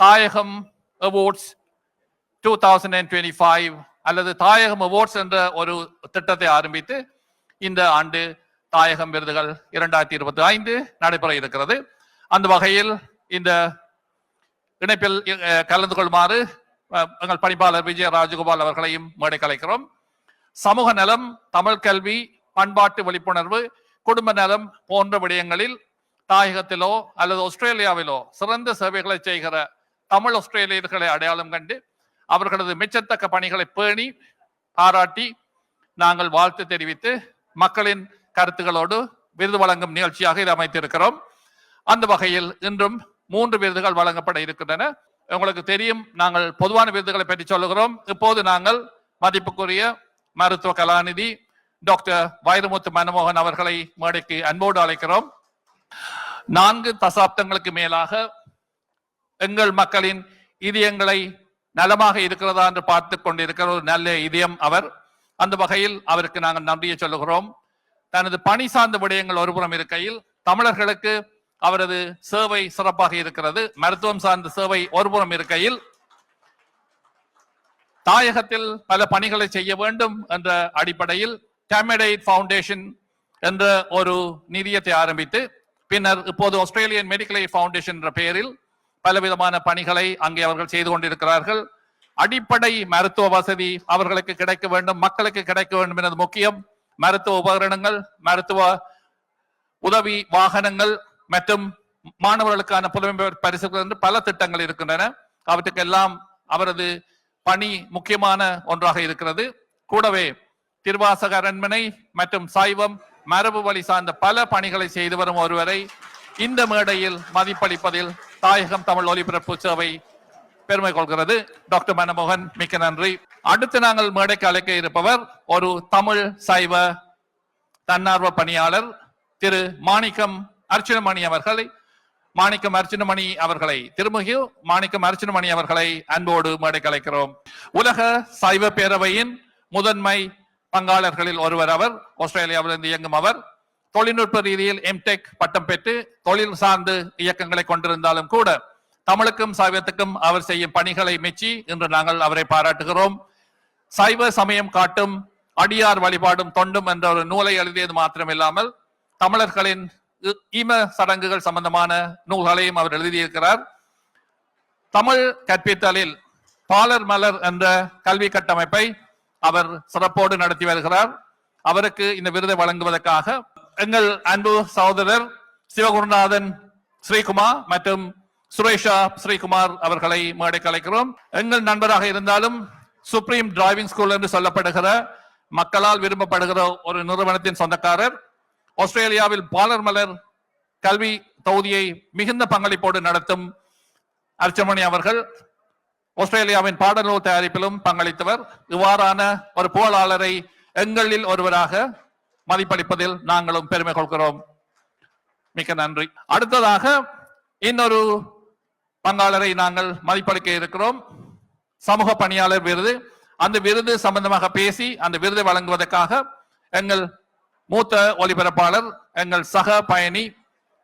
Thayagam awards two thousand and twenty five அல்லது Thayagam awards என்ற ஒரு திட்டத்தை ஆரம்பித்து இந்த ஆண்டு தாயகம் விருதுகள் இரண்டாயிரத்தி இருபத்தி ஐந்து நடைபெற இருக்கிறது. அந்த வகையில் இந்த இணைப்பில் கலந்து கொள்ளுமாறு எங்கள் பணிப்பாளர் விஜய ராஜகோபால் அவர்களையும் மேடை கலைக்கிறோம். சமூக நலம் தமிழ் கல்வி பண்பாட்டு விழிப்புணர்வு குடும்ப நலம் போன்ற விடயங்களில் தாயகத்திலோ அல்லது ஆஸ்திரேலியாவிலோ சிறந்த சேவைகளை செய்கிற தமிழ் ஆஸ்திரேலியர்களை அடையாளம் கண்டு அவர்களது மெச்சத்தக்க பணிகளை பேணி பாராட்டி நாங்கள் வாழ்த்து தெரிவித்து மக்களின் கருத்துக்களோடு விருது வழங்கும் நிகழ்ச்சியாக இது அமைத்திருக்கிறோம். அந்த வகையில் இன்றும் மூன்று விருதுகள் வழங்கப்பட இருக்கின்றன. உங்களுக்கு தெரியும் நாங்கள் பொதுவான விருதுகளை பற்றி சொல்லுகிறோம். இப்போது நாங்கள் மதிப்புக்குரிய மருத்துவ கலாநிதி டாக்டர் வைரமுத்து மனமோகன் அவர்களை மேடைக்கு அன்போடு அழைக்கிறோம். நான்கு தசாப்தங்களுக்கு மேலாக எங்கள் மக்களின் இதயங்களை நலமாக இருக்கிறதா என்று பார்த்து கொண்டிருக்கிற ஒரு நல்ல இதயம் அவர். அந்த வகையில் அவருக்கு நாங்கள் நன்றியை சொல்லுகிறோம். தனது பணி சார்ந்த விடயங்கள் ஒருபுறம் இருக்கையில் தமிழர்களுக்கு அவரது சேவை சிறப்பாக இருக்கிறது. மருத்துவம் சார்ந்த சேவை ஒருபுறம் இருக்கையில் தாயகத்தில் பல பணிகளை செய்ய வேண்டும் என்ற அடிப்படையில் டேமடைட் ஃபவுண்டேஷன் என்ற ஒரு நிதியத்தை ஆரம்பித்து பின்னர் இப்போது ஆஸ்திரேலியன் மெடிக்கல் ஃபவுண்டேஷன் என்ற பெயரில் பலவிதமான பணிகளை அங்கே அவர்கள் செய்து கொண்டிருக்கிறார்கள். அடிப்படை மருத்துவ வசதி அவர்களுக்கு கிடைக்க வேண்டும் மக்களுக்கு கிடைக்க வேண்டும் என்பது முக்கியம். மருத்துவ உபகரணங்கள் மருத்துவ உதவி வாகனங்கள் மற்றும் மாணவர்களுக்கான புலமைப்பெயர் பரிசுகள் என்று பல திட்டங்கள் இருக்கின்றன. அவற்றுக்கெல்லாம் அவரது பணி முக்கியமான ஒன்றாக இருக்கிறது. கூடவே திருவாசக அரண்மனை மற்றும் சைவம் மரபு வழி சார்ந்த பல பணிகளை செய்து வரும் ஒருவரை இந்த மேடையில் மதிப்பளிப்பதில் தாயகம் தமிழ் ஒலிபரப்பு சேவை பெருமை கொள்கிறது. டாக்டர் மனமோகன் மிக்க நன்றி. அடுத்து நாங்கள் மேடைக்கு அழைக்க இருப்பவர் ஒரு தமிழ் சைவ தன்னார்வ பணியாளர் திரு மாணிக்கம் அர்ச்சனமணி அவர்களை. மாணிக்கம் அர்ச்சனமணி அவர்களை திருமுகி மாணிக்கம் அர்ச்சனமணி அவர்களை அன்போடு மேடைக்கு அழைக்கிறோம். உலக சைவ பேரவையின் முதன்மை பங்காளர்களில் ஒருவர் அவர். ஆஸ்திரேலியாவிலிருந்து இயங்கும் அவர். தொழில்நுட்ப ரீதியில் எம்டெக் பட்டம் பெற்று தொழில் சார்ந்து இயக்கங்களை கொண்டிருந்தாலும் கூட தமிழுக்கும் சைவத்துக்கும் அவர் செய்யும் பணிகளை மெச்சி இன்று நாங்கள் அவரை பாராட்டுகிறோம். சைவ சமயம் காட்டும் அடியார் வழிபாடும் தொண்டும் என்ற ஒரு நூலை எழுதியது மாத்திரமில்லாமல் தமிழர்களின் ஈம சடங்குகள் சம்பந்தமான நூல்களையும் அவர் எழுதியிருக்கிறார். தமிழ் கற்பித்தலில் பாலர் மலர் என்ற கல்வி கட்டமைப்பை அவர் சிறப்போடு நடத்தி வருகிறார். அவருக்கு இந்த விருதை வழங்குவதற்காக எங்கள் அன்பு சகோதரர் சிவகுருநாதன் ஸ்ரீகுமார் மற்றும் சுரேஷா ஸ்ரீகுமார் அவர்களை மேடை கலைக்கிறோம் எங்கள் நண்பராக இருந்தாலும் சுப்ரீம் டிரைவிங் ஸ்கூல் என்று சொல்லப்படுகிற மக்களால் விரும்பப்படுகிற ஒரு நிறுவனத்தின் சொந்தக்காரர் ஆஸ்திரேலியாவில் பாலர் மலர் கல்வி தொகுதியை மிகுந்த பங்களிப்போடு நடத்தும் அர்ச்சமணி அவர்கள் ஆஸ்திரேலியாவின் பாடநூல் தயாரிப்பிலும் பங்களித்தவர். இவ்வாறான ஒரு புகழாளரை எங்களில் ஒருவராக மதிப்பளிப்பதில் நாங்களும் பெருமை கொள்கிறோம். மிக்க நன்றி. அடுத்ததாக இன்னொரு பங்காளரை நாங்கள் மதிப்பளிக்க இருக்கிறோம். சமூக பணியாளர் விருது. அந்த விருது சம்பந்தமாக பேசி அந்த விருதை வழங்குவதற்காக எங்கள் மூத்த ஒலிபரப்பாளர் எங்கள் சக பயணி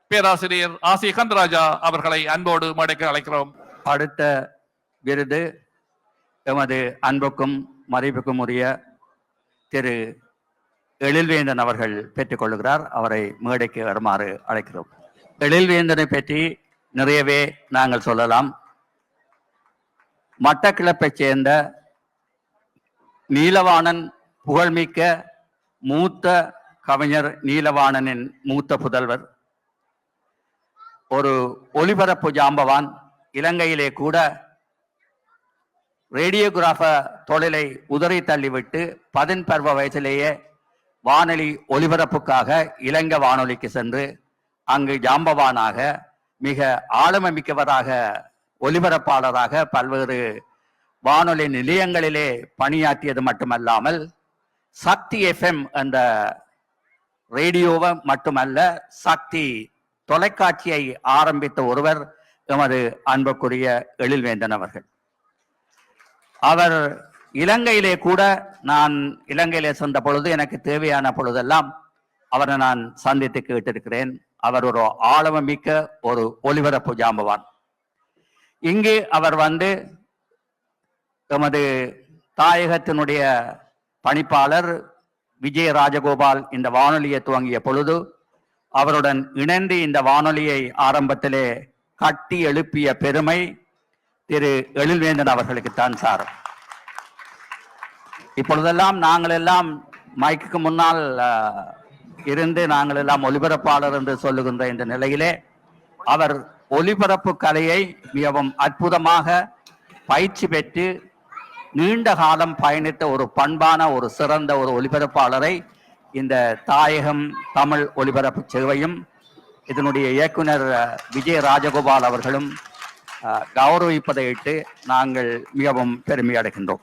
பேராசிரியர் ஆசி கந்தராஜா அவர்களை அன்போடு மடக்க அழைக்கிறோம். அடுத்த விருது எமது அன்புக்கும் மதிப்புக்கும் உரிய திரு எழில்வேந்தன் அவர்கள் பெற்றுக்கொள்கிறார் அவரை மேடைக்கு வருமாறு அழைக்கிறோம். எழில்வேந்தனை பற்றி நிறையவே நாங்கள் சொல்லலாம். மட்டக்கிழப்பைச் சேர்ந்த நீலவாணன் புகழ்மிக்க மூத்த கவிஞர் நீலவாணனின் மூத்த புதல்வர். ஒரு ஒளிபரப்பு ஜாம்பவான். இலங்கையிலே கூட ரேடியோகிராஃபர் தொழிலை உதறி தள்ளிவிட்டு பதின் பருவ வயசிலேயே வானொலி ஒலிபரப்புக்காக இலங்கை வானொலிக்கு சென்று அங்கு ஜாம்பவானாக மிக ஆளுமை மிக்கவராக ஒலிபரப்பாளராக பல்வேறு வானொலி நிலையங்களிலே பணியாற்றியது மட்டுமல்லாமல் சக்தி எஃப்எம் என்ற ரேடியோவை மட்டுமல்ல சக்தி தொலைக்காட்சியை ஆரம்பித்த ஒருவர் எமது அன்புக்குரிய எழில்வேந்தன் அவர்கள். அவர் இலங்கையிலே கூட நான் இலங்கையிலே சென்ற பொழுது எனக்கு தேவையான பொழுதெல்லாம் அவரை நான் சந்தித்து கேட்டிருக்கிறேன். அவர் ஒரு ஆழமிக்க ஒரு ஒளிபரப்பு ஜாம்பவான். இங்கு அவர் வந்து எமது தாயகத்தினுடைய பணிப்பாளர் விஜய ராஜகோபால் இந்த வானொலியை துவங்கிய பொழுது அவருடன் இணைந்து இந்த வானொலியை ஆரம்பத்திலே கட்டி எழுப்பிய பெருமை திரு எழில்வேந்தன் அவர்களுக்குத்தான் சார் இப்பொழுதெல்லாம் நாங்கள் எல்லாம் மைக்குக்கு முன்னால் இருந்து நாங்கள் எல்லாம் ஒலிபரப்பாளர் என்று சொல்லுகின்ற இந்த நிலையிலே அவர் ஒலிபரப்பு கலையை மிகவும் அற்புதமாக பயிற்சி பெற்று நீண்ட காலம் பயணித்த ஒரு பண்பான ஒரு சிறந்த ஒரு ஒலிபரப்பாளரை இந்த தாயகம் தமிழ் ஒலிபரப்பு சேவையும் இதனுடைய இயக்குனர் விஜய் விஜய ராஜகோபால் அவர்களும் கௌரவிப்பதை கௌரவிப்பதையிட்டு நாங்கள் மிகவும் பெருமை அடைகின்றோம்.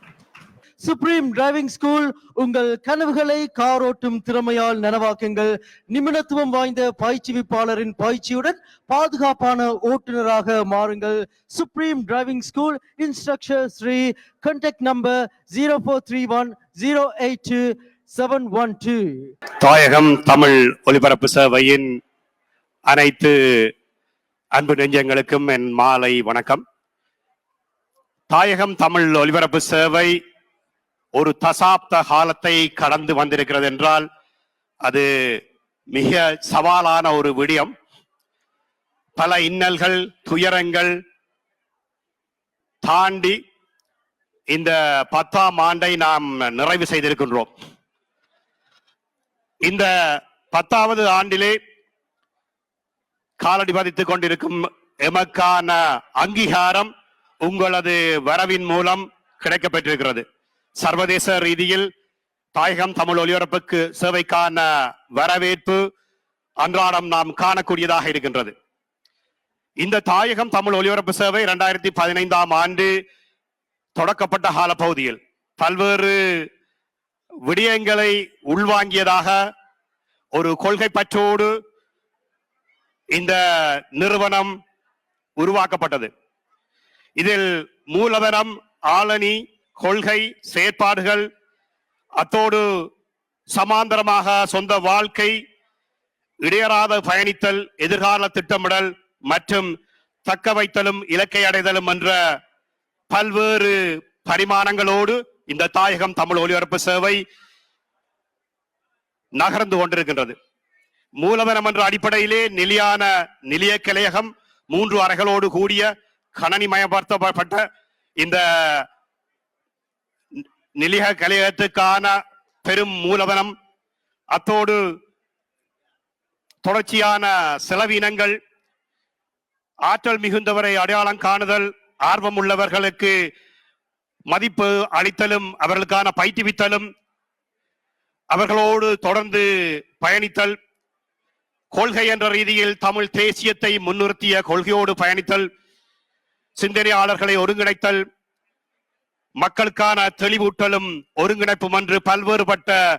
சுப்ரீம் டிரைவிங் ஸ்கூல் உங்கள் கனவுகளை காரோட்டும் திறமையால் நனவாக்குங்கள். நிபுணத்துவம் வாய்ந்த பயிற்சிவிப்பாளரின் பயிற்சியுடன் பாதுகாப்பான ஓட்டுநராக மாறுங்கள். Supreme driving school instructor Sri contact number zero four three one zero eight two seven one two Thayagam Tamil ஒலிபரப்பு சேவையின் அனைத்து அன்பு நெஞ்சங்களுக்கும் என் மாலை வணக்கம். தாயகம் தமிழ் ஒலிபரப்பு சேவை ஒரு தசாப்த காலத்தை கடந்து வந்திருக்கிறது என்றால் அது மிக சவாலான ஒரு விடயம். பல இன்னல்கள் துயரங்கள் தாண்டி இந்த பத்தாம் ஆண்டை நாம் நிறைவு செய்திருக்கின்றோம். இந்த பத்தாவது ஆண்டிலே காலடி பதித்துக் கொண்டிருக்கும் எமக்கான அங்கீகாரம் உங்களது வரவின் மூலம் கிடைக்கப்பெற்றிருக்கிறது சர்வதேச ரீதியில் தாயகம் தமிழ் ஒலிபரப்புக்கு சேவைக்கான வரவேற்பு அன்றாடம் நாம் காணக்கூடியதாக இருக்கின்றது. இந்த தாயகம் தமிழ் ஒலிபரப்பு சேவை இரண்டாயிரத்தி பதினைந்தாம் ஆண்டு தொடக்கப்பட்ட காலப்பகுதியில் பல்வேறு விடயங்களை உள்வாங்கியதாக ஒரு கொள்கை பற்றோடு இந்த நிறுவனம் உருவாக்கப்பட்டது. இதில் மூலதனம் ஆளணி கொள்கை செயற்பாடுகள் அத்தோடு சமாந்தரமாக சொந்த வாழ்க்கை இடையறாத பயணித்தல் எதிர்கால திட்டமிடல் மற்றும் தக்க வைத்தலும் இலக்கை அடைதலும் என்ற பல்வேறு பரிமாணங்களோடு இந்த தாயகம் தமிழ் ஒலிபரப்பு சேவை நகர்ந்து கொண்டிருக்கின்றது. மூலதனம் என்ற அடிப்படையிலே நிலையான நிலைய கலையகம் மூன்று அறைகளோடு கூடிய கணனி மயப்படுத்தப்பட்ட இந்த நிலைய கலையகத்துக்கான பெரும் மூலதனம். அத்தோடு தொடர்ச்சியான செலவினங்கள் ஆற்றல் மிகுந்தவரை அடையாளம் காணுதல் ஆர்வம் உள்ளவர்களுக்கு மதிப்பு அளித்தலும் அவர்களுக்கான பயிற்றுவித்தலும் அவர்களோடு தொடர்ந்து பயணித்தல் கொள்கை என்ற ரீதியில் தமிழ் தேசியத்தை முன்னிறுத்திய கொள்கையோடு பயணித்தல் சிந்தனையாளர்களை ஒருங்கிணைத்தல் மக்களுக்கான தெளிவூட்டலும் ஒருங்கிணைப்பும் என்று பல்வேறுபட்ட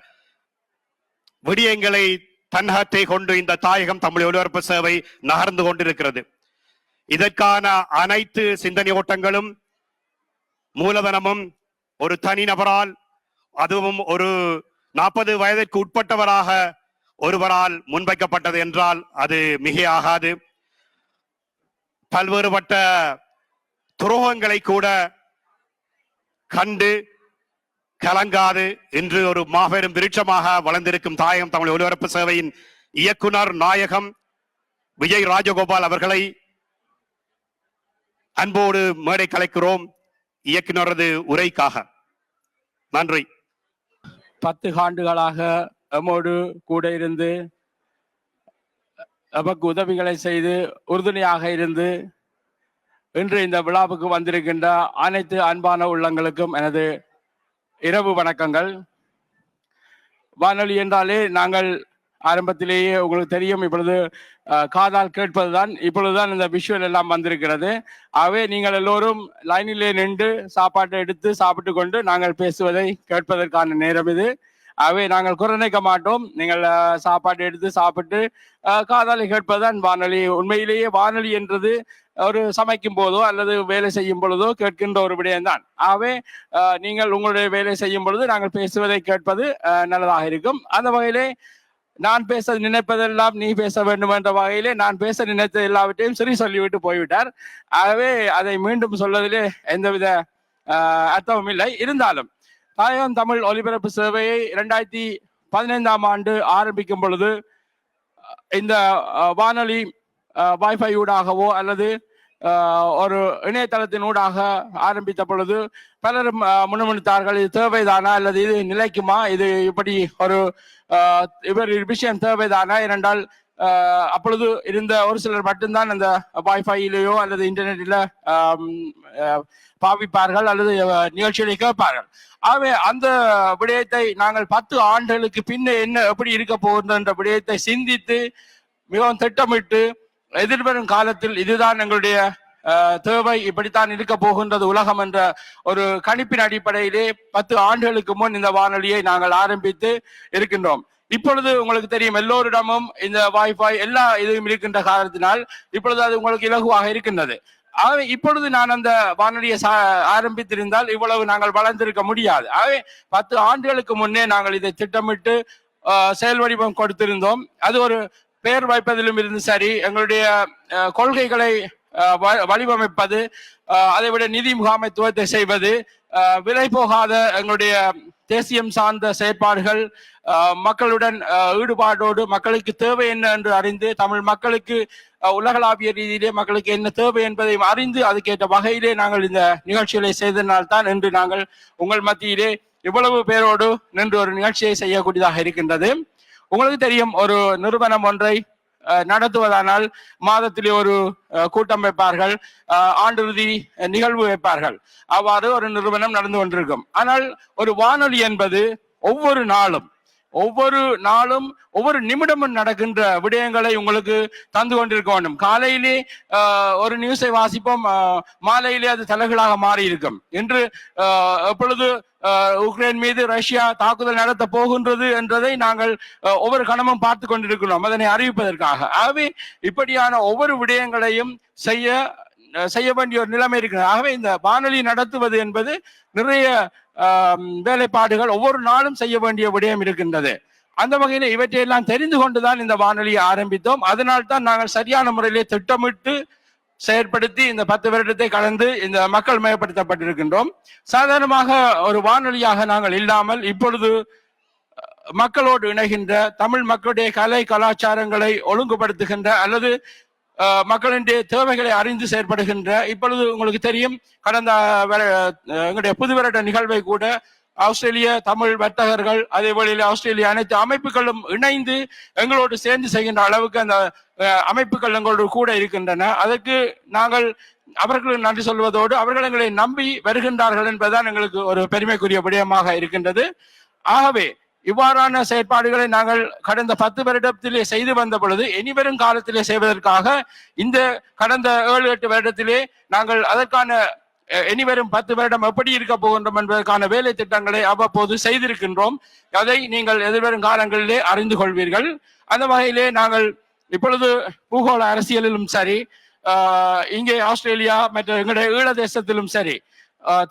விடயங்களை தன்னகத்தை கொண்டு இந்த தாயகம் தமிழ் ஒலிபரப்பு சேவை நகர்ந்து கொண்டிருக்கிறது. இதற்கான அனைத்து சிந்தனை ஓட்டங்களும் மூலதனமும் ஒரு தனிநபரால் அதுவும் ஒரு நாற்பது வயதிற்கு உட்பட்டவராக ஒருவரால் முன்வைக்கப்பட்டது என்றால் அது மிகையாகாது. பல்வேறுபட்ட துரோகங்களை கூட கண்டு கலங்காது இன்று ஒரு மாபெரும் விருட்சமாக வளர்ந்திருக்கும் தாயகம் தமிழ் ஒலிபரப்பு சேவையின் இயக்குனர் நாயகம் விஜய் ராஜகோபால் அவர்களை அன்போடு மேடை கலைக்கிறோம். இயக்குனரது உரைக்காக. நன்றி. பத்து ஆண்டுகளாக எம்மோடு கூட இருந்து எமக்கு உதவிகளை செய்து உறுதுணையாக இருந்து இன்று இந்த விழாவுக்கு வந்திருக்கின்ற அனைத்து அன்பான உள்ளங்களுக்கும் எனது இரவு வணக்கங்கள். வானொலி என்றாலே நாங்கள் ஆரம்பத்திலேயே உங்களுக்கு தெரியும் இப்பொழுது காதால் கேட்பதுதான் இப்பொழுதுதான் இந்த விஷுவல் எல்லாம் வந்திருக்கிறது. ஆகவே நீங்கள் எல்லோரும் லைனிலே நின்று சாப்பாட்டை எடுத்து சாப்பிட்டு கொண்டு நாங்கள் பேசுவதை கேட்பதற்கான நேரம் இது. ஆகவே நாங்கள் குறைநிக்க மாட்டோம். நீங்கள் சாப்பாடு எடுத்து சாப்பிட்டு அஹ், காதாலை கேட்பதுதான் வானொலி. உண்மையிலேயே வானொலி என்றது ஒரு சமைக்கும் போதோ அல்லது வேலை செய்யும் பொழுதோ கேட்கின்ற ஒரு விடயம்தான். ஆகவே நீங்கள் உங்களுடைய வேலை செய்யும் பொழுது நாங்கள் பேசுவதை கேட்பது நல்லதாக இருக்கும். அந்த வகையிலே நான் பேச நினைப்பதெல்லாம் நீ பேச வேண்டும் என்ற வகையிலே நான் பேச நினைத்த எல்லாவற்றையும் சரி சொல்லிவிட்டு போய்விட்டார். ஆகவே அதை மீண்டும் சொல்வதிலே எந்தவித அர்த்தமும் இல்லை. இருந்தாலும் தாயகம் தமிழ் ஒலிபரப்பு சேவையை இரண்டாயிரத்தி பதினைந்தாம் ஆண்டு ஆரம்பிக்கும் பொழுது இந்த வானொலி வைஃபை ஊடாகவோ அல்லது ஒரு இணையதளத்தின் ஊடாக ஆரம்பித்த பொழுது பலரும் அஹ், முணுமுணுத்தார்கள் இது தேவைதானா அல்லது இது நிலைக்குமா? இது இப்படி ஒரு இவர் விஷயம் தேவைதானா? ஏனென்றால் அப்பொழுது இருந்த ஒரு சிலர் மட்டும்தான் அந்த வைஃபையிலேயோ அல்லது இன்டர்நெட்டில் பாவிப்பார்கள் அல்லது நிகழ்ச்சிகளை கேட்பார்கள். ஆகவே அந்த விடயத்தை நாங்கள் பத்து ஆண்டுகளுக்கு பின்ன என்ன எப்படி இருக்க போகிறது என்ற விடயத்தை சிந்தித்து மிகவும் திட்டமிட்டு எதிர்வரும் காலத்தில் இதுதான் எங்களுடைய தேவை இப்படித்தான் இருக்க போகின்றது உலகம் என்ற ஒரு கணிப்பின் அடிப்படையிலே பத்து ஆண்டுகளுக்கு முன் இந்த வானொலியை நாங்கள் ஆரம்பித்து இருக்கின்றோம். இப்பொழுது உங்களுக்கு தெரியும் எல்லோரிடமும் இந்த வாய்ஃபை எல்லா இதுவும் இருக்கின்ற காரணத்தினால் இப்பொழுது அது உங்களுக்கு இலகுவாக இருக்கின்றது. ஆகவே இப்பொழுது நான் அந்த வானொலியை சா- ஆரம்பித்திருந்தால் இவ்வளவு நாங்கள் வளர்ந்திருக்க முடியாது. ஆகவே பத்து ஆண்டுகளுக்கு முன்னே நாங்கள் இதை திட்டமிட்டு செயல் வடிவம் கொடுத்திருந்தோம். அது ஒரு பெயர் வைப்பதிலும் இருந்து சரி எங்களுடைய கொள்கைகளை வ- வடிவமைப்பது அதை விட நிதி முகாமைத்துவத்தை செய்வது விலை போகாத எங்களுடைய தேசியம் சார்ந்த செயற்பாடுகள் மக்களுடன் ஈடுபாடோடு மக்களுக்கு தேவை என்ன என்று அறிந்து தமிழ் மக்களுக்கு உலகளாவிய ரீதியிலே மக்களுக்கு என்ன தேவை என்பதையும் அறிந்து அதுக்கேற்ற வகையிலே நாங்கள் இந்த நிகழ்ச்சிகளை செய்ததினால்தான் இன்று நாங்கள் உங்கள் மத்தியிலே இவ்வளவு பேரோடு நின்று ஒரு நிகழ்ச்சியை செய்யக்கூடியதாக இருக்கின்றது. உங்களுக்கு தெரியும் ஒரு நிறுவனம் ஒன்றை நடத்துவதானால் மாதத்திலே ஒரு கூட்டம் வைப்பார்கள். அஹ், ஆண்டிறுதி நிகழ்வு வைப்பார்கள். அவ்வாறு ஒரு நிறுவனம் நடந்து கொண்டிருக்கும். ஆனால் ஒரு வானொலி என்பது ஒவ்வொரு நாளும் ஒவ்வொரு நாளும் ஒவ்வொரு நிமிடமும் நடக்கின்ற விடயங்களை உங்களுக்கு தந்து கொண்டிருக்க வேண்டும். காலையிலே ஒரு நியூஸை வாசிப்போம் மாலையிலே அது தலைகளாக மாறி இருக்கும் என்று எப்பொழுது உக்ரைன் மீது ரஷ்யா தாக்குதல் நடத்த போகின்றது என்றதை நாங்கள் ஒவ்வொரு கணமும் பார்த்து கொண்டிருக்கிறோம். அதனை அறிவிப்பதற்காக. ஆகவே இப்படியான ஒவ்வொரு விடயங்களையும் செய்ய செய்ய வேண்டிய ஒரு நிலைமை இருக்கிறது. ஆகவே இந்த வானொலி நடத்துவது என்பது நிறைய வேலைப்பாடுகள் ஒவ்வொரு நாளும் செய்ய வேண்டிய விடயம் இருக்கின்றது. அந்த வகையில இவற்றையெல்லாம் தெரிந்து கொண்டுதான் இந்த வானொலியை ஆரம்பித்தோம். அதனால் தான் நாங்கள் சரியான முறையிலே திட்டமிட்டு செயற்படுத்தி இந்த பத்து வருடத்தை கடந்து இந்த மக்கள் மயப்படுத்தப்பட்டிருக்கின்றோம். சாதாரணமாக ஒரு வானொலியாக நாங்கள் இல்லாமல் இப்பொழுது மக்களோடு இணைகின்ற தமிழ் மக்களுடைய கலை கலாச்சாரங்களை ஒழுங்குபடுத்துகின்ற அல்லது அஹ், தேவைகளை அறிந்து செயற்படுகின்ற இப்பொழுது உங்களுக்கு தெரியும் கடந்த எங்களுடைய புது நிகழ்வை கூட ஆஸ்திரேலிய தமிழ் வர்த்தகர்கள் அதே வழியில் ஆஸ்திரேலிய அனைத்து அமைப்புகளும் இணைந்து எங்களோடு சேர்ந்து செய்கின்ற அளவுக்கு அந்த அமைப்புகள் எங்களோடு கூட இருக்கின்றன. அதற்கு நாங்கள் அவர்களுக்கு நன்றி சொல்வதோடு அவர்கள் எங்களை நம்பி வருகின்றார்கள் என்பதுதான் எங்களுக்கு ஒரு பெருமைக்குரிய விடயமாக இருக்கின்றது. ஆகவே இவ்வாறான செயற்பாடுகளை நாங்கள் கடந்த பத்து வருடத்திலே செய்து வந்த பொழுது இனிவரும் காலத்திலே செய்வதற்காக இந்த கடந்த ஏழு எட்டு வருடத்திலே நாங்கள் அதற்கான இனிவரும் பத்து வருடம் எப்படி இருக்க போகின்றோம் என்பதற்கான வேலை திட்டங்களை அவ்வப்போது செய்திருக்கின்றோம். அதை நீங்கள் எதிர்வரும் காலங்களிலே அறிந்து கொள்வீர்கள். அந்த வகையிலே நாங்கள் இப்பொழுது பூகோள அரசியலிலும் சரி இங்கே ஆஸ்திரேலியா மற்ற எங்களுடைய ஈழ தேசத்திலும் சரி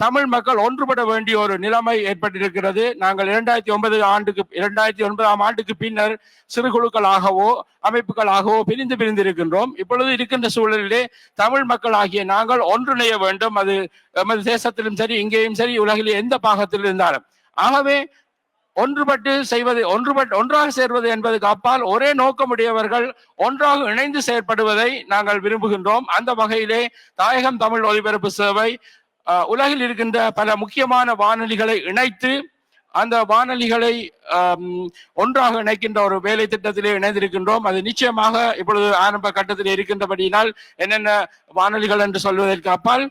தமிழ் மக்கள் ஒன்றுபட வேண்டிய ஒரு நிலைமை ஏற்பட்டிருக்கிறது. நாங்கள் இரண்டாயிரத்தி ஒன்பது ஆண்டுக்கு இரண்டாயிரத்தி ஒன்பதாம் ஆண்டுக்கு பின்னர் சிறு குழுக்களாகவோ அமைப்புகளாகவோ பிரிந்து பிரிந்து இருக்கின்றோம் இப்பொழுது இருக்கின்ற சூழலிலே தமிழ் மக்கள் ஆகிய நாங்கள் ஒன்றிணைய வேண்டும். அது எமது தேசத்திலும் சரி இங்கேயும் சரி உலகிலே எந்த பாகத்தில் இருந்தாலும். ஆகவே ஒன்றுபட்டு செய்வது ஒன்றுபட்டு ஒன்றாக சேர்வது என்பதுக்கு அப்பால் ஒரே நோக்கமுடையவர்கள் ஒன்றாக இணைந்து செயற்படுவதை நாங்கள் விரும்புகின்றோம். அந்த வகையிலே தாயகம் தமிழ் ஒலிபரப்பு சேவை உலகில் இருக்கின்ற பல முக்கியமான வானொலிகளை இணைத்து அந்த வானொலிகளை ஒன்றாக இணைக்கின்ற ஒரு வேலை திட்டத்திலே இணைந்திருக்கின்றோம். அது நிச்சயமாக இப்பொழுது ஆரம்ப கட்டத்தில் இருக்கின்றபடியினால் என்னென்ன வானொலிகள் என்று சொல்வதற்கு அப்பால்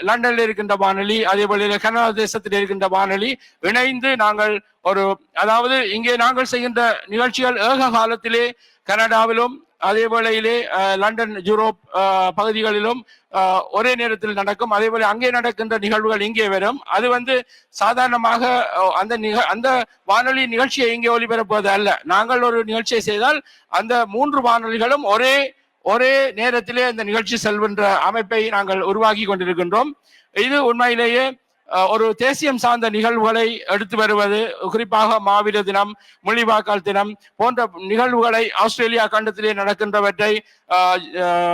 லண்டனில் இருக்கின்ற வானொலி அதே போல கனடா தேசத்தில் இருக்கின்ற வானொலி இணைந்து நாங்கள் ஒரு அதாவது இங்கே நாங்கள் செய்கின்ற நிகழ்ச்சிகள் ஏக காலத்திலே கனடாவிலும் அதே வேளையிலே லண்டன் யூரோப் பகுதிகளிலும் ஒரே நேரத்தில் நடக்கும். அதேபோல அங்கே நடக்கின்ற நிகழ்வுகள் இங்கே வரும். அது வந்து சாதாரணமாக அந்த நிக அந்த வானொலி நிகழ்ச்சியை இங்கே ஒளிபரப்புவது அல்ல. நாங்கள் ஒரு நிகழ்ச்சியை செய்தால் அந்த மூன்று வானொலிகளும் ஒரே ஒரே நேரத்திலே அந்த நிகழ்ச்சி செல்கின்ற அமைப்பை நாங்கள் உருவாக்கி கொண்டிருக்கின்றோம். இது உண்மையிலேயே ஒரு தேசியம் சார்ந்த நிகழ்வுகளை எடுத்து வருவது குறிப்பாக மாவீர தினம் முள்ளிவாக்கால் தினம் போன்ற நிகழ்வுகளை ஆஸ்திரேலியா கண்டத்திலே நடக்கின்றவற்றை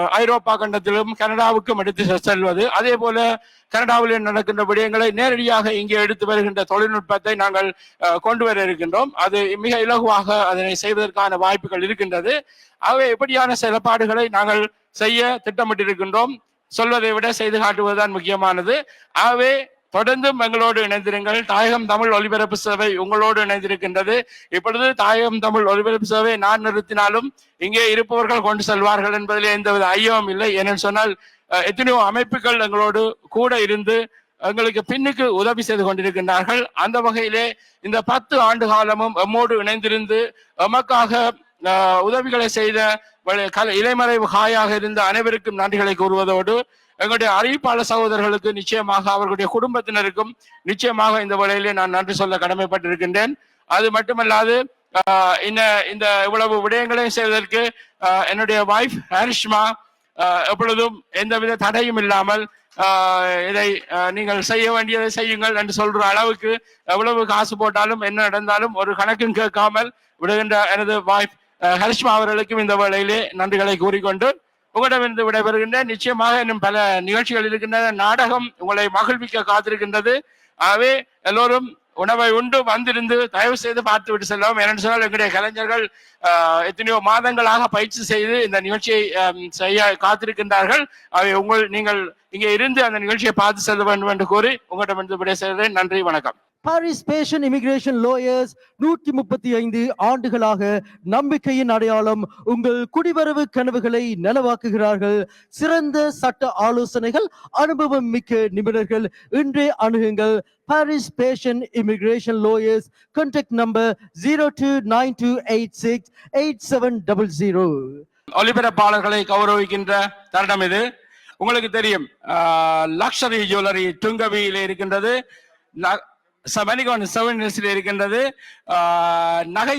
ஐரோப்பா கண்டத்திலும் கனடாவுக்கும் எடுத்து செ- செல்வது. அதே போல கனடாவிலே நடக்கின்ற விடயங்களை நேரடியாக இங்கே எடுத்து வருகின்ற தொழில்நுட்பத்தை நாங்கள் கொண்டு வர இருக்கின்றோம். அது மிக இலகுவாக அதனை செய்வதற்கான வாய்ப்புகள் இருக்கின்றது. ஆகவே இப்படியான செயல்பாடுகளை நாங்கள் செய்ய திட்டமிட்டிருக்கின்றோம் சொல்வதை விட செய்து காட்டுவதுதான் முக்கியமானது. ஆகவே தொடர்ந்தும் எங்களோடு இணைந்திருங்கள். தாயகம் தமிழ் ஒலிபரப்பு சேவை உங்களோடு இணைந்திருக்கின்றது. இப்பொழுது தாயகம் தமிழ் ஒலிபரப்பு சேவை நான் நிறுத்தினாலும் இங்கே இருப்பவர்கள் கொண்டு செல்வார்கள் என்பதில் எந்தவித ஐயமும் இல்லை. ஏனென்று சொன்னால் எத்தனையோ அமைப்புகள் எங்களோடு கூட இருந்து எங்களுக்கு பின்னுக்கு உதவி செய்து கொண்டிருக்கின்றார்கள். அந்த வகையிலே இந்த பத்து ஆண்டு காலமும் எம்மோடு இணைந்திருந்து எமக்காக உதவிகளை செய்த வழி- இலைமறைவு காயாக இருந்த அனைவருக்கும் நன்றிகளை கூறுவதோடு எங்களுடைய அறிவிப்பாளர் சகோதரர்களுக்கு நிச்சயமாக அவர்களுடைய குடும்பத்தினருக்கும் நிச்சயமாக இந்த வேளையிலே நான் நன்றி சொல்ல கடமைப்பட்டிருக்கின்றேன். அது மட்டுமல்லாது இந்த இந்த இவ்வளவு விடயங்களையும் செய்வதற்கு என்னுடைய வைஃப் ஹரிஷ்மா எப்பொழுதும் எந்தவித தடையும் இல்லாமல் இதை நீங்கள் செய்ய வேண்டியதை செய்யுங்கள் என்று சொல்ற அளவுக்கு எவ்வளவு காசு போட்டாலும் என்ன நடந்தாலும் ஒரு கணக்கும் கேட்காமல் விடுகின்ற எனது வாய்ப் ஹரிஷ்மா அவர்களுக்கும் இந்த வேளையிலே நன்றிகளை கூறிக்கொண்டு உங்களிடமிருந்து விடைபெறுகின்றேன் நிச்சயமாக இன்னும் பல நிகழ்ச்சிகள் இருக்கின்றன. நாடகம் உங்களை மகிழ்விக்க காத்திருக்கின்றது. ஆகவே எல்லோரும் உணவை உண்டு வந்திருந்து தயவு செய்து பார்த்து விட்டு செல்லவும். ஏனென்று சொன்னால் எங்களுடைய கலைஞர்கள் எத்தனையோ மாதங்களாக பயிற்சி செய்து இந்த நிகழ்ச்சியை செய்ய காத்திருக்கின்றார்கள். அவை உங்கள் நீங்கள் இங்கே இருந்து அந்த நிகழ்ச்சியை பார்த்து செல்ல வேண்டும் என்று கூறி உங்களிடமிருந்து விடை செய்கிறேன் நன்றி வணக்கம். பாரிஸ் பேஷன் இமிகிரேஷன் லோயர்ஸ் நூற்றி முப்பத்தி ஐந்து ஆண்டுகளாக நம்பிக்கையின் அடையாளம் உங்கள் குடிவரவு கனவுகளை நனவாக்குகிறார்கள். சிறந்த சட்ட ஆலோசனைகள் அனுபவம் மிக்க நிபுணர்கள். இன்றே அணுகுங்கள். Paris fashion immigration lawyers contact number zero two nine two eight six eight seven double zero ஒலிபரப்பாளர்களை கௌரவிக்கின்ற தருணம் இது. உங்களுக்கு தெரியும் லக்ஷரி ஜுவல்லரி துங்கவியில் இருக்கின்றது. மணிகோன் செவன் இருக்கின்றது. ஆஹ், நகை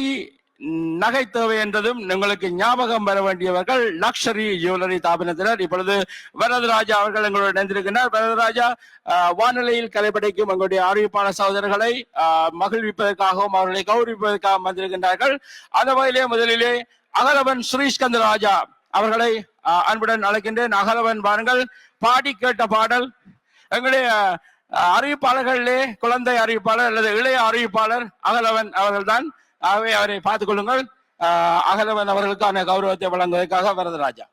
நகை தேவை என்றதும் உங்களுக்கு ஞாபகம் வர வேண்டியவர்கள் லக்ஷரி ஜுவல்லரி தாபனத்தினர் இப்பொழுது வரதராஜா அவர்கள் எங்களோடு இணைந்திருக்கின்றார். வரதராஜா ஆஹ், வானொலியில் கலைப்படைக்கும் எங்களுடைய அறிவிப்பான சகோதரர்களை ஆஹ், மகிழ்விப்பதற்காகவும் அவர்களை கௌரவிப்பதற்காகவும் வந்திருக்கின்றார்கள். அந்த வகையிலே முதலிலே அகலவன் சுரீஷ்கந்த ராஜா அவர்களை அன்புடன் அழைக்கின்றேன். அகலவன் வாருங்கள். பாடி கேட்ட பாடல் எங்களுடைய அறிவிப்பாளர்களே அறிவிப்பாளர்களிலே குழந்தை அறிவிப்பாளர் அல்லது இளைய அறிவிப்பாளர் அகலவன் அவர்கள்தான். ஆகவே அவரை பார்த்துக் கொள்ளுங்கள். அகலவன் அவர்களுக்கான கௌரவத்தை வழங்குவதற்காக வரதராஜா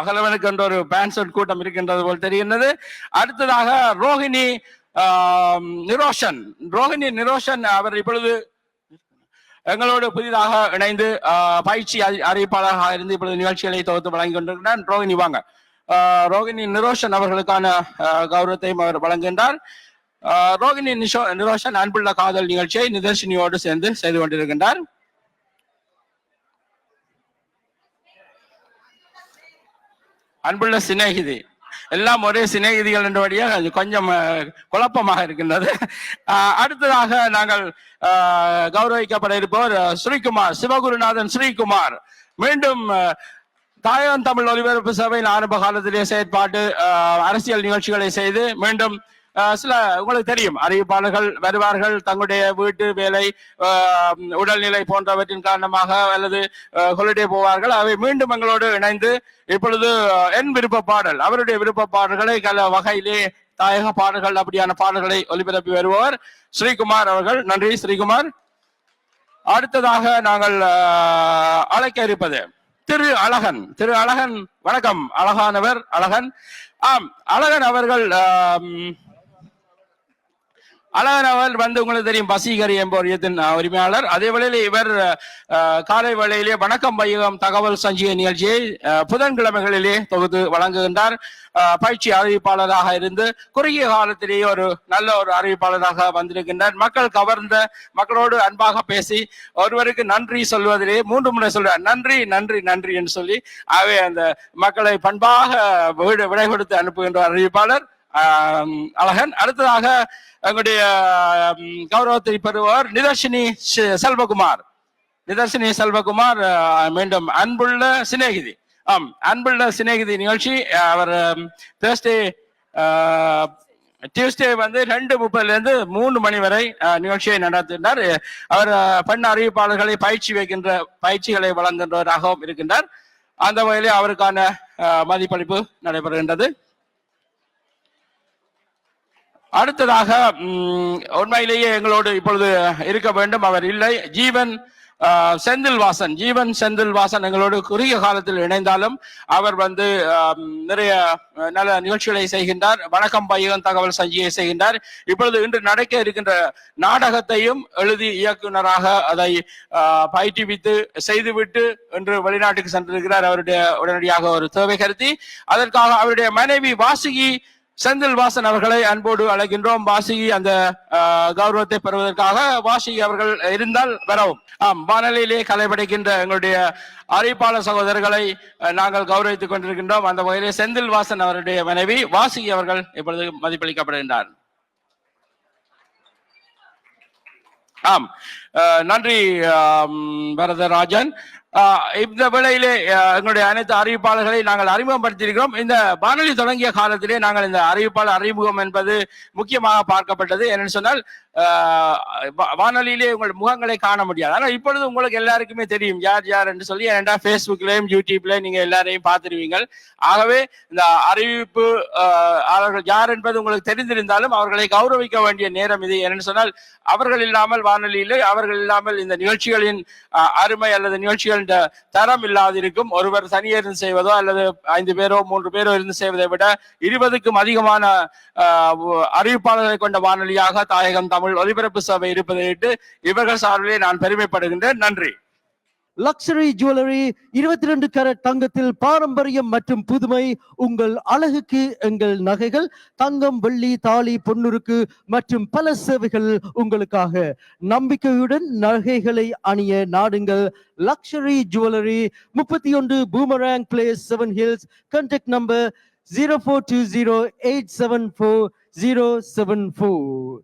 அகலவனுக்கு என்ற ஒரு பேன்சட் கூட்டம் இருக்கின்றது போல் தெரிகின்றது. அடுத்ததாக ரோஹிணி நிரோஷன். ரோஹிணி நிரோஷன் அவர் இப்பொழுது எங்களோடு புதிதாக இணைந்து பயிற்சி அறி- அறிவிப்பாளராக இருந்து இப்பொழுது நிகழ்ச்சிகளை தொகுத்து வழங்கி கொண்டிருக்கிறார் ரோகிணி வாங்க. ரோகிணி நிரோஷன் அவர்களுக்கான கௌரவத்தையும் அவர் வழங்குகின்றார். ரோகிணி நிஷோ நிரோஷன் அன்புள்ள காதல் நிகழ்ச்சியை நிதர்ஷினியோடு சேர்ந்து செய்து கொண்டிருக்கின்றார். அன்புள்ள சிநேகிதி எல்லாம் ஒரே சிநேகிதிகள் என்றபடியாக அது கொஞ்சம் குழப்பமாக இருக்கின்றது. அடுத்ததாக நாங்கள் கௌரவிக்கப்பட இருப்பவர் ஸ்ரீகுமார் சிவகுருநாதன் ஸ்ரீகுமார். மீண்டும் தாயகம் தமிழ் ஒலிபரப்பு சபையின் ஆரம்ப காலத்திலே செயற்பாட்டு அரசியல் நிகழ்ச்சிகளை செய்து மீண்டும் சில உங்களுக்கு தெரியும். அறிவிப்பாளர்கள் வருவார்கள் தங்களுடைய வீட்டு வேலை உடல்நிலை போன்றவற்றின் காரணமாக அல்லது ஹொலிடே போவார்கள். அவை மீண்டும் எங்களோடு இணைந்து இப்பொழுது என் விருப்ப பாடல் அவருடைய விருப்ப பாடல்களை கல வகையிலே தாயக பாடல்கள் அப்படியான பாடல்களை ஒலிபரப்பி வருபவர் ஸ்ரீகுமார் அவர்கள் நன்றி ஸ்ரீகுமார். அடுத்ததாக நாங்கள் அழைக்க இருப்பது திரு அழகன். திரு அழகன் வணக்கம். அழகானவர் அழகன். ஆம் அழகன் அவர்கள் அழகர் அழகன் அவர் வந்து உங்களுக்கு தெரியும் பசீகரி எம்போரியத்தின் உரிமையாளர். அதே வேளையில் இவர் காலை வேளையிலே வணக்கம் வையகம் தகவல் சஞ்சிகை நிகழ்ச்சியை புதன்கிழமைகளிலே தொகுத்து வழங்குகின்றார். பயிற்சி அறிவிப்பாளராக இருந்து குறுகிய காலத்திலேயே ஒரு நல்ல ஒரு அறிவிப்பாளராக வந்திருக்கின்றார். மக்கள் கவர்ந்த மக்களோடு அன்பாக பேசி ஒருவருக்கு நன்றி சொல்வதிலே மூன்று முறை சொல்றார் நன்றி நன்றி நன்றி என்று சொல்லி அவை அந்த மக்களை பண்பாக விடை கொடுத்து அனுப்புகின்ற அறிவிப்பாளர். அழகன். அடுத்ததாக எங்களுடைய கௌரவத்தை பெறுவார் நிதர்ஷினி செல்வகுமார். நிதர்ஷினி செல்வகுமார் மீண்டும் அன்புள்ள சிநேகிதி. ஆம் அன்புள்ள சிநேகிதி நிகழ்ச்சி. அவர் தேர்ஸ்டே டியூஸ்டே வந்து ரெண்டு முப்பதுல இருந்து மூணு மணி வரை நிகழ்ச்சியை நடத்தினார் அவர் பெண் அறிவிப்பாளர்களை பயிற்சி வைக்கின்ற பயிற்சிகளை வழங்குகின்றவராகவும் இருக்கின்றார். அந்த வகையிலே அவருக்கான மதிப்பளிப்பு நடைபெறுகின்றது. அடுத்ததாக உண்மையிலேயே எங்களோடு இப்பொழுது இருக்க வேண்டும். அவர் இல்லை. ஜீவன் செந்தில் வாசன் ஜீவன் செந்தில் வாசன் எங்களோடு குறுகிய காலத்தில் இணைந்தாலும் அவர் வந்து நிறைய நல்ல நிகழ்ச்சிகளை செய்கின்றார். வணக்கம் பையன் தகவல் சஞ்சியை செய்கின்றார். இப்பொழுது இன்று நடக்க இருக்கின்ற நாடகத்தையும் எழுதி இயக்குனராக அதை பயிற்றுவித்து செய்துவிட்டு இன்று வெளிநாட்டுக்கு சென்றிருக்கிறார். அவருடைய உடனடியாக ஒரு தேவை கருத்தி அதற்காக அவருடைய மனைவி வாசுகி செந்தில் வாசன் அவர்களை அன்போடு அழைக்கின்றோம். வாசிகி அந்த ஆஹ், கௌரவத்தை பெறுவதற்காக வாசிகி அவர்கள் இருந்தால் வரவும். ஆம் வானொலியிலே கலைபடைக்கின்ற எங்களுடைய அறிவிப்பாளர் சகோதரர்களை நாங்கள் கௌரவித்துக் கொண்டிருக்கின்றோம். அந்த வகையிலே செந்தில் வாசன் அவருடைய மனைவி வாசிகி அவர்கள் இப்பொழுது மதிப்பளிக்கப்படுகின்றார். ஆம் அஹ், நன்றி ஆம், வரதராஜன். இந்த வேளையிலே எங்களுடைய அனைத்து அறிவிப்பாளர்களை நாங்கள் அறிமுகப்படுத்தியிருக்கிறோம். இந்த வானொலி தொடங்கிய காலத்திலே நாங்கள் இந்த அறிவிப்பாளர் அறிமுகம் என்பது முக்கியமாக பார்க்கப்பட்டது. என்னன்னு சொன்னால் வானொலியிலே உங்கள் முகங்களை காண முடியாது. ஆனால் இப்பொழுது உங்களுக்கு எல்லாருக்குமே தெரியும். யார் யார் என்று சொல்லி ஏன்டா ஃபேஸ்புக்லேயும் யூடியூப்லயும் நீங்க எல்லாரையும் பார்த்துருவீங்க ஆகவே இந்த அறிவிப்பு அவர்கள் யார் என்பது உங்களுக்கு தெரிந்திருந்தாலும் அவர்களை கௌரவிக்க வேண்டிய நேரம் இது. என்னன்னு சொன்னால் அவர்கள் இல்லாமல் வானொலியிலே அவர்கள் இல்லாமல் இந்த நிகழ்ச்சிகளின் அருமை அல்லது நிகழ்ச்சிகளின் என்ற தரம் இல்லாதிருக்கும் ஒருவர் தனியேருந்து செய்வதோ அல்லது ஐந்து பேரோ மூன்று பேரோ இருந்து செய்வதை விட இருபதுக்கும் அதிகமான அஹ், அறிவிப்பாளர்களை கொண்ட வானொலியாக தாயகம் தமிழ் ஒலிபரப்பு சபை இருப்பதை இட்டு இவர்கள் சார்பிலே நான் பெருமைப்படுகின்றேன். நன்றி. லக்ஸரி ஜுவல்லரி இருபத்தி ரெண்டு கரட் தங்கத்தில் பாரம்பரியம் மற்றும் புதுமை உங்கள் அழகுக்கு எங்கள் நகைகள் தங்கம் வெள்ளி தாலி பொன்னுருக்கு மற்றும் பல சேவைகள் உங்களுக்காக. நம்பிக்கையுடன் நகைகளை அணிய நாடுங்கள். லக்ஸரி ஜுவல்லரி முப்பத்தி ஒன்று Boomerang Place Seven Hills contact number zero four two zero eight seven four zero seven four